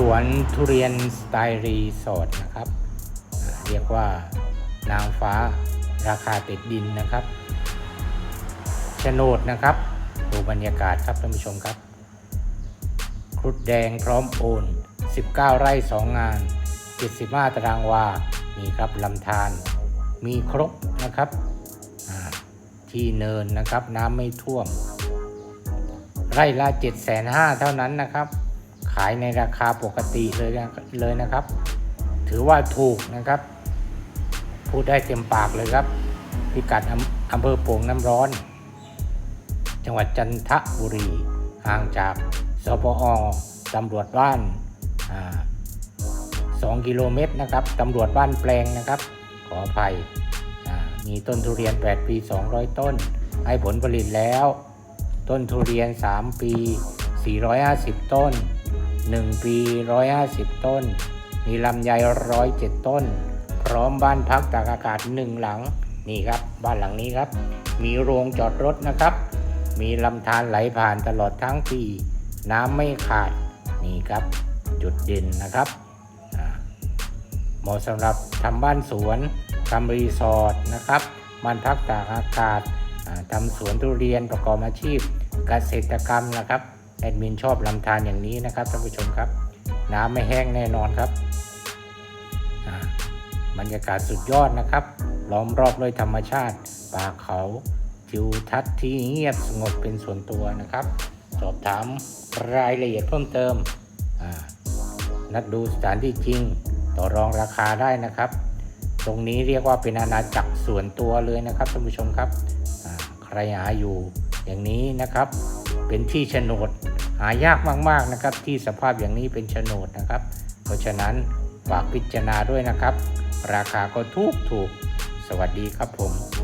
สวนทุเรียนสไตล์รีสอร์ทนะครับ เรียกว่านางฟ้าราคาติดดินนะครับโฉนดนะครับดูบรรยากาศครับท่านผู้ชมครับ ครุฑแดงพร้อมโอน 19 ไร่ 2 งาน 75 ตารางวา มีครับลำธาร มีครบนะครับ ที่เนินนะครับน้ำไม่ท่วม ไร่ละ 7 5 0 0 0เท่านั้นนะครับ ขายในราคาปกติเลยนะเลยนะครับ ถือว่าถูกนะครับ พูดได้เต็มปากเลยครับ พิกัดอำเภอโป่งน้ำร้อน จังหวัดจันทบุรี ห่างจากสปอตำรวจบ้านสอ่า2กิโลเมตรนะครับตำรวจบ้านแปลงนะครับ ขออภัย มีต้นทุเรียน 8 ปี 200 ต้น ให้ผลผลิตแล้ว ต้นทุเรียน 3 ปี 450 ต้น 1 ปี 150 ต้น มีลำไย107 ต้น พร้อมบ้านพักตากอากาศหนึ่งหลัง นี่ครับ บ้านหลังนี้ครับ มีโรงจอดรถนะครับ มีลำธารไหลผ่านตลอดทั้งปี น้ำไม่ขาด นี่ครับ จุดเด่นนะครับเหมาะสำหรับทำบ้านสวนทำรีสอร์ทนะครับบ้านพักตากอากาศทำสวนทุเรียนประกอบอาชีพเกษตรกรรมนะครับ แอดมินชอบลำธารอย่างนี้นะครับท่านผู้ชมครับ น้ำไม่แห้งแน่นอนครับบรรยากาศสุดยอดนะครับ ล้อมรอบด้วยธรรมชาติ ป่าเขาทิวทัศน์ที่เงียบสงบเป็นส่วนตัวนะครับ สอบถามรายละเอียดเพิ่มเติม นัดดูสถานที่จริง ต่อรองราคาได้นะครับ ตรงนี้เรียกว่าเป็นอาณาจักรส่วนตัวเลยนะครับท่านผู้ชมครับ ใครหาอยู่อย่างนี้นะครับ เป็นที่โฉนด หายากมากๆนะครับ ที่สภาพอย่างนี้เป็นโฉนดนะครับ เพราะฉะนั้นฝากพิจารณาด้วยนะครับ ราคาก็ถูกถูก สวัสดีครับผม